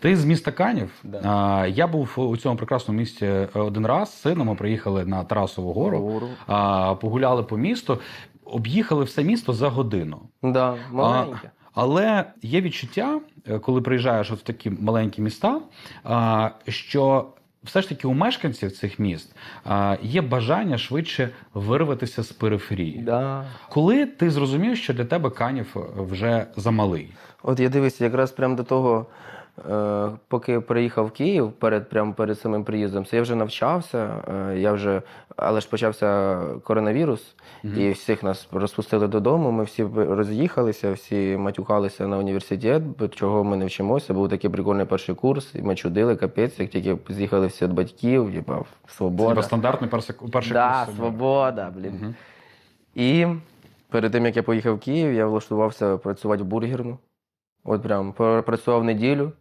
Ти з міста Канів. Да. Я був у цьому прекрасному місті е, один раз з сином. Ми приїхали на Тарасову гору, Гору. а, погуляли по місту, об'їхали все місто за годину. Да, маленьке. Але є відчуття, е, коли приїжджаєш от в такі маленькі міста, що все ж таки у мешканців цих міст є бажання швидше вирватися з периферії. Да. Коли ти зрозумів, що для тебе Канів вже замалий? От я дивився, якраз прямо до того, е, поки приїхав в Київ перед прямо перед самим приїздом, це я вже навчався. е, я вже, але ж почався коронавірус, і всіх нас розпустили додому. Ми всі роз'їхалися, всі матюкалися на університет, чого ми не вчимося. Був такий прикольний перший курс, і ми чудили капець, як тільки з'їхали всі від батьків, Це свобода. типа стандартний перший, перший да, курс. свобода, блін. Мгм. І перед тим, як я поїхав в Київ, я влаштувався працювати в бургерну. От прям працював неділю,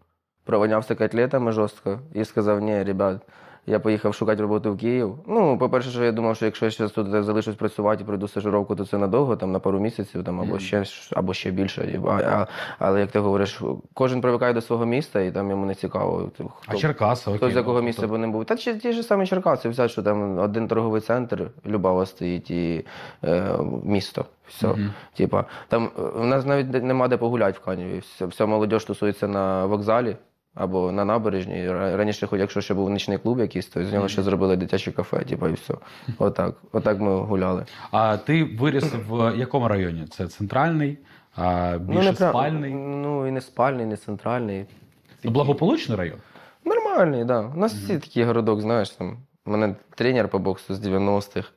провонявся котлетами жорстко і сказав: ні, ребят, я поїхав шукати роботу в Київ. Ну, по-перше, що я думав, що якщо я зараз тут залишусь працювати і пройду стажировку, то це надовго, там на пару місяців, там, або, ще, або ще більше. А, а, але як ти говориш, кожен привикає до свого міста, і там йому не цікаво. хто- А Черкаси, окей. Хто з якого ну, місця тобто- б не був. Та чи ті ж самі Черкаси, взяти, що там один торговий центр, Любава стоїть і е, місто. Все. Мгм. Типа, там е, в нас навіть нема де погуляти в Каніві. Вся, вся молодь тусується на вокзалі або на набережній. Раніше, хоч якщо ще був нічний клуб якийсь, то з нього ще зробили дитяче кафе, типа, і все. Отак. Отак ми гуляли. А ти виріс в якому районі? Це центральний, а, більше прям- спальний? Ну і не спальний, не центральний. Ну, благополучний район? Нормальний, да. У нас всі такий городок, знаєш, там. У мене тренер по боксу з 90-х.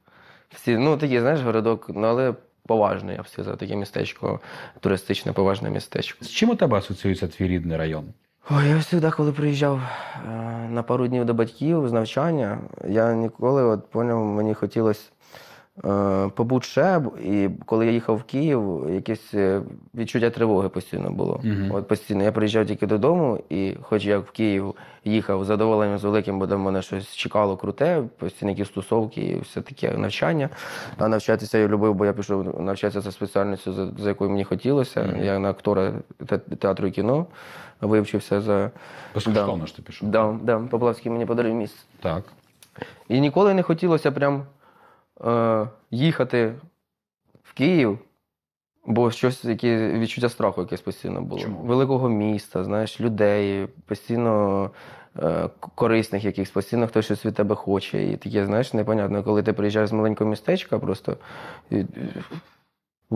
Всі, ну, такий, знаєш, городок, ну, але поважний, я б сказав, таке містечко, туристичне, поважне містечко. З чим у тебе асоціюється твій рідний район? Ой, я завжди, коли приїжджав е, на пару днів до батьків з навчання, я ніколи от поняв, мені хотілося е, побути ще. І коли я їхав в Київ, якесь е, відчуття тривоги постійно було. Мгм. От постійно. Я приїжджав тільки додому, і хоч я в Київ їхав з задоволенням з великим, бо там мене щось чекало круте, постійно якісь стосовки і все таке навчання. А навчатися я любив, бо я пішов навчатися за спеціальністю, за, за якою мені хотілося. Мгм. Я на актора те- театру і кіно вивчився за. Безкоштовно ж ти пішов. Да, да, Поплавський мені подарив місце. Так. І ніколи не хотілося прям е, їхати в Київ, бо щось, яке відчуття страху якесь постійно було. Чому? Великого міста, знаєш, людей, постійно е, корисних якихось, постійно хтось щось від тебе хоче. І таке, знаєш, непонятно, коли ти приїжджаєш з маленького містечка, просто і,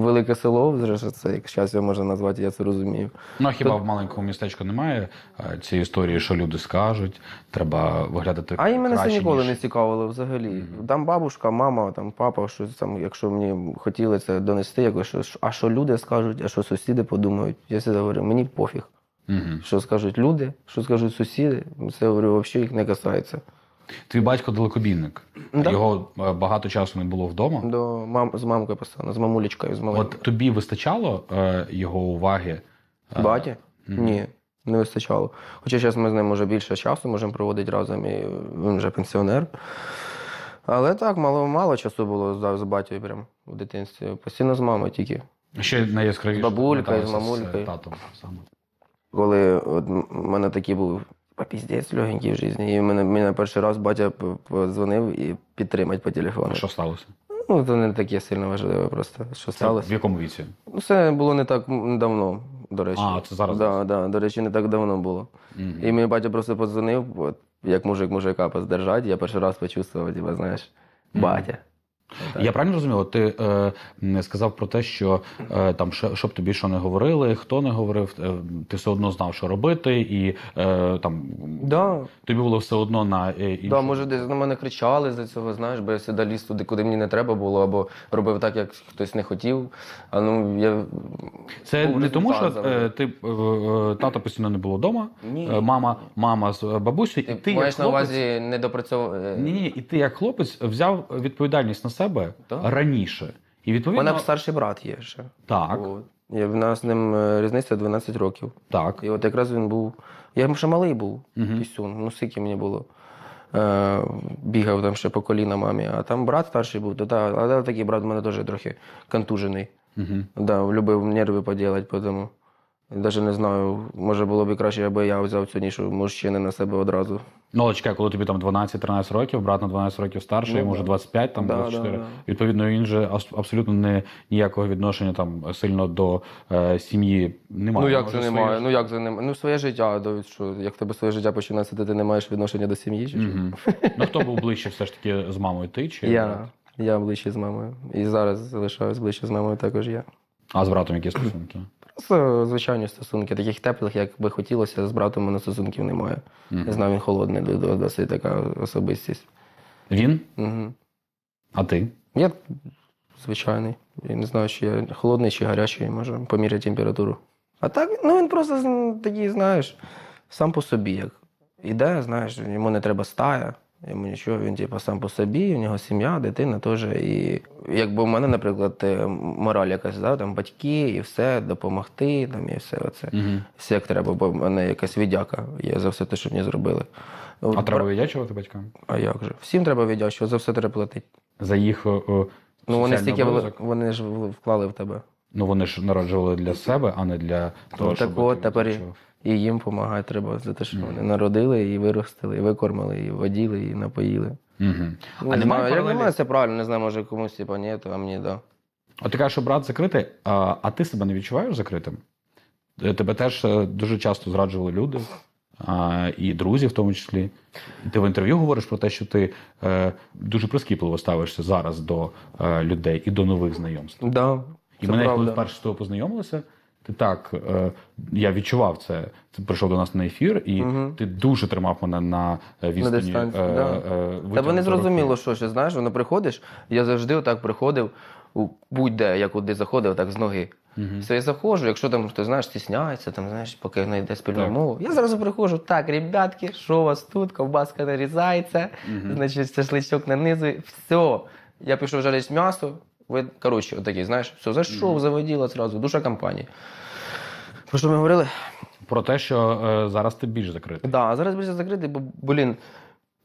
велике село, вже ж це, як зараз його можна назвати, я це розумію. Ну а хіба в маленькому містечку немає е, цієї історії, що люди скажуть, треба виглядати. А і мене це ніколи ніж- не цікавило взагалі. Там бабушка, мама, там папа, щось там, якщо мені хотіли це донести, якось що, а що люди скажуть, а що сусіди подумають. Я завжди говорю, мені пофіг. Мгм. Що скажуть люди, що скажуть сусіди, це говорю, взагалі їх не касається. Твій батько далекобійник. Да. Його е, багато часу не було вдома. До мам з мамкою постійно, з мамулечкою, з От тобі вистачало е, його уваги? е, Баті? мгм. Ні, не вистачало. Хоча зараз ми з ним вже більше часу можемо проводити разом, і він вже пенсіонер. Але так, мало, мало часу було з, з батькою прям в дитинстві. Постійно з мамою тільки. Ще найяскравіше. З бабулькою, з мамулькою. татом саме. Коли от м- мене такий був попіздець легенький в житті, і мене, мене перший раз батя подзвонив і підтримати по телефону. Що сталося? Ну, це не таке сильно важливе просто, що Це сталося. в якому віці? Ну, це було не так давно, до речі. А, це зараз? Да, да, до речі, не так давно було. Мгм. І мій батя просто подзвонив, от, як мужик мужика поздержать, я перший раз почувствував, типа, знаєш, Мгм. батя. Так. Я правильно розумію? От Ти е, не сказав про те, що е, там щоб тобі що не говорили, хто не говорив, е, ти все одно знав, що робити, і е, там Да, тобі було все одно на е, іншу... Да, може, десь на мене кричали за цього, знаєш, бо я завжди ліз туди, куди мені не треба було, або робив так, як хтось не хотів. А ну я Це був не тому, що е, ти е, е, тато постійно не було вдома, Ні. е, мама, мама з бабусею, і Ти, ти як маєш на увазі не ні, ні, і ти як хлопець взяв відповідальність на себе Так. раніше. І У відповідно мене старший брат є ще. так, От. І в нас з ним е, різниця 12 років. так. І от якраз він був. Я ще малий був, Мгм. пісюн, ну скільки мені було. Е, бігав там ще по коліна мамі, а там брат старший був, то та, але такий брат у мене теж трохи контужений. Угу. Да, любив нерви поділати, тому Навіть не знаю, може було б краще, аби я взяв цю нішу мужчини на себе одразу. Ну, але чекай, коли тобі там 12-13 років, брат на 12 років старший, Ну, йому вже да. 25, там Да, 24. да, да. Відповідно, він же абсолютно не ніякого відношення там сильно до е, сім'ї немає. ну як Може, це своє немає? ж- Ну як це немає? Ну своє життя, Давид, що як в тебе своє життя починається, ти не маєш відношення до сім'ї? Чи? Мгм. Ну хто був ближче все ж таки з мамою? Ти чи Я. брат? Я ближче з мамою. І зараз залишаюсь ближче з мамою також я. А з братом які стосунки? Звичайні стосунки, таких теплих, як би хотілося, з братом мене стосунків немає. Мгм. Я знаю, він холодний, до- до- досить така особистість. Він? Угу. А ти? Я звичайний. Я не знаю, чи я холодний чи гарячий, може поміряти температуру. А так, ну він просто такий, знаєш, сам по собі. Як іде, знаєш, йому не треба стая, йому нічого, він типу, сам по собі, у нього сім'я, дитина теж. І якби у мене, наприклад, е, мораль якась, да, там батьки і все, допомогти, там, і все оце. Угу. Все як треба, бо в мене якась віддяка є за все те, що мені зробили. А треба віддячувати батькам? А як же? Всім треба віддячувати, за все треба платити. За їх о, Ну вони стільки обов'язок? вони ж вклали в тебе. Ну вони ж народжували для себе, а не для того, Ну, щоб так от, ти тепер віддячував. І їм допомагати треба за те, що вони народили, і виростили, і викормили, і воділи, і напоїли. Ну, А немає як для це правильно, не знаю, може комусь типа ні, то а мені да. От ти кажеш, що брат закритий, а, а ти себе не відчуваєш закритим? Е, Тебе теж е, дуже часто зраджували люди, а, і друзі в тому числі. Ти в інтерв'ю говориш про те, що ти е, дуже прискіпливо ставишся зараз до е, людей і до нових знайомств. Да, І це мене, коли правда. вперше з тобою познайомилися, ти так, е, я відчував це. Ти прийшов до нас на ефір, і Мгм. ти дуже тримав мене на е, відстані. дистанції, е, да. е, Тебе не зрозуміло, що ще знаєш, воно приходиш. Я завжди отак приходив, у- будь-де, я куди заходив, так з ноги. Мгм. Все, я заходжу, якщо там хтось знаєш, стісняється, там знаєш, поки знайде спільну Так. мову. Я зразу приходжу, так, ребятки, що у вас тут? Ковбаска нарізається, Мгм. значить, шашличок нанизує. Все. Я пішов жарити м'ясо. Ви, коротше, отакий, знаєш, все, зайшов, заводіла зразу, душа компанії. Про що ми говорили? Про те, що е, зараз ти більш закритий. Да, а зараз більше закритий, бо, блін,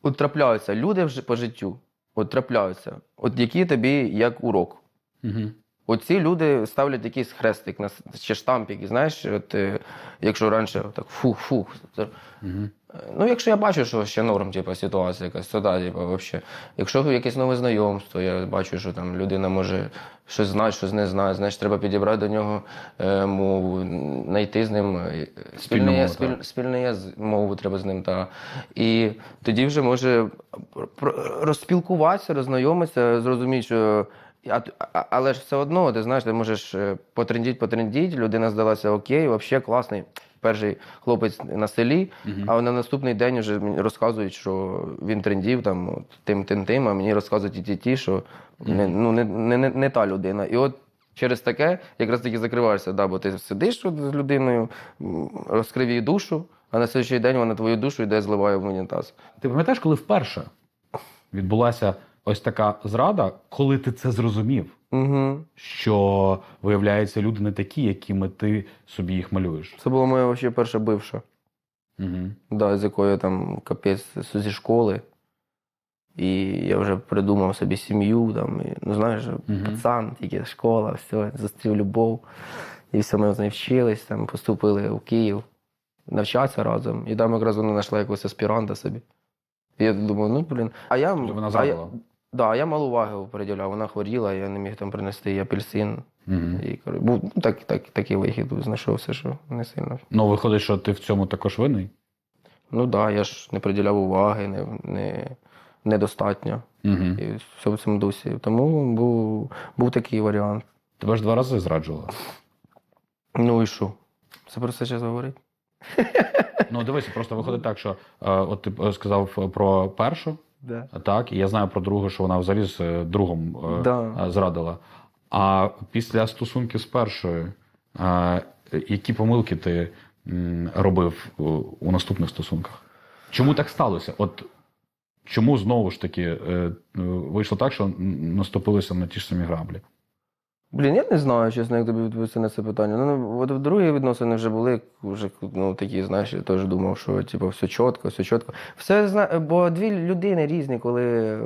от трапляються люди вже по життю, от трапляються, от які тобі як урок. Угу. Оці люди ставлять якийсь хрестик на с- чи штамп, який, знаєш, от, е, якщо раніше так фух-фух. Угу. Ну, якщо я бачу, що ще норм, типу, ситуація якась, то да, типу, взагалі. Якщо якесь нове знайомство, я бачу, що там людина може щось знати, щось не знає, значить треба підібрати до нього е, мову, знайти з ним е, мову, спіль, так. мову треба з ним. Та. І тоді вже може про- розспілкуватися, роззнайомитися, зрозуміти, що. А, але ж все одно, ти знаєш, ти можеш е, потрендіть, потрендіть, людина здалася окей, взагалі класний. Перший хлопець на селі, Мгм. а на наступний день вже мені розказують, що він трендів там тим, тим, тим, а мені розказують і ті, ті, що не, ну, не, не, не, не та людина. І от через таке якраз таки закриваєшся, да, бо ти сидиш з людиною, розкрив її душу, а на слідчий день вона твою душу йде зливає в унітаз. Ти пам'ятаєш, коли вперше відбулася ось така зрада, коли ти це зрозумів, Угу. що виявляється, люди не такі, якими ти собі їх малюєш. Це була моя вообще перша бивша, Угу. да, з якою я там капець зі школи. І я вже придумав собі сім'ю, там, і, ну знаєш, Мгм. пацан, тільки школа, все, зустрів любов. І все, ми з нею вчились, там, поступили у Київ, навчатися разом. І там якраз вона знайшла якогось аспіранта собі. І я думаю, ну блін. А я, вона а я? Да, я мало уваги приділяв. Вона хворіла, я не міг там принести апельсин. Угу. І був ну, так, так, такий вихід знайшовся, що не сильно. Ну, виходить, що ти в цьому також винний. Ну так, да, я ж не приділяв уваги, не, не, недостатньо. Угу. І все в цьому дусі. Тому був, був такий варіант. Тебе ж два рази зраджували. Ну і що? Це про це зараз говорить? Ну, дивися, просто виходить так, що е, от ти е, сказав про першу, Да. так, і я знаю про другу, що вона взагалі з е, другом е, Да. е, зрадила. А після стосунків з першою, які помилки ти робив у, наступних стосунках? Чому так сталося? От чому знову ж таки вийшло так, що наступилися на ті ж самі граблі? Блін, я не знаю, чесно, як тобі відповісти на це питання. Ну, от в другі відносини вже були, вже ну, такі, знаєш, я теж думав, що типу, все чітко, все чітко. Все зна... Бо дві людини різні, коли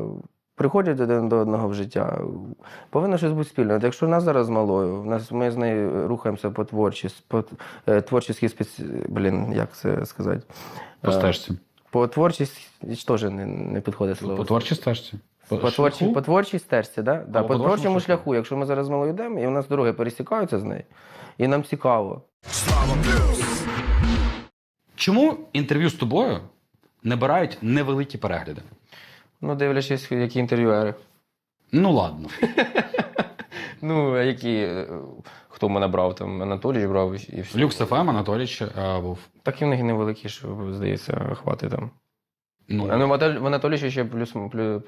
приходять один до одного в життя, повинно щось бути спільне. От якщо в нас зараз малою, в нас, ми з нею рухаємося по творчість, по е, творчій спеці... Блін, як це сказати? По стежці. По творчість теж не, не підходить слово. По творчій стежці. По, творчій, по творчій стежці, да? Да, по по творчому шляху. шляху. Якщо ми зараз з малою йдемо, і у нас дороги пересікаються з нею, і нам цікаво. Чому інтерв'ю з тобою набирають невеликі перегляди? Ну, дивлячись, які інтерв'юери. Ну ладно. Ну, які. Хто мене брав? Там Анатолій брав і все. Люкс ФМ Анатолійович е, був. Так і в них невеликі, що, здається, хвати там. Ну, ну, в Анатолі- в Анатолія ще плюс, плюс,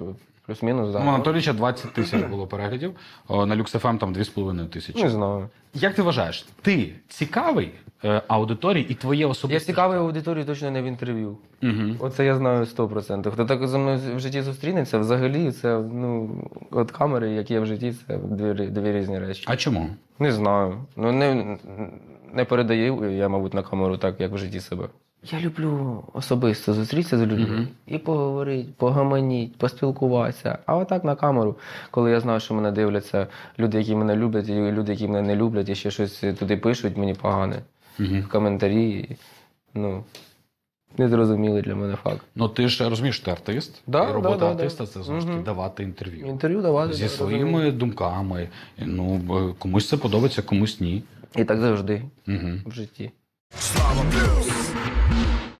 плюс-мінус, да. у Анатолійовича 20 тисяч було переглядів, о, на Люкс ФМ там 2,5 тисячі. Не знаю. Як ти вважаєш, ти цікавий е, аудиторії і твоє Я особисте? цікавий аудиторії точно не в інтерв'ю. Угу. Оце я знаю 100%. Хто так зі мною в житті зустрінеться, взагалі це ну, от камери, які є в житті, це дві, рі- дві різні речі. А чому? Не знаю. Ну не, не передаю я, мабуть, на камеру так, як в житті себе. Я люблю особисто зустрітися з людьми Мгм. і поговорити, погаманіть, поспілкуватися. А отак на камеру, коли я знаю, що мене дивляться люди, які мене люблять, і люди, які мене не люблять, і ще щось туди пишуть мені погане Угу. в коментарі. Ну, незрозумілий для мене факт. Ну ти ж розумієш, ти артист, Да, і робота да, да, артиста да. це знову ж таки давати інтерв'ю. Інтерв'ю давати. Зі своїми розумію. думками. Ну, комусь це подобається, комусь ні. І так завжди Угу. в житті. Slava Blues.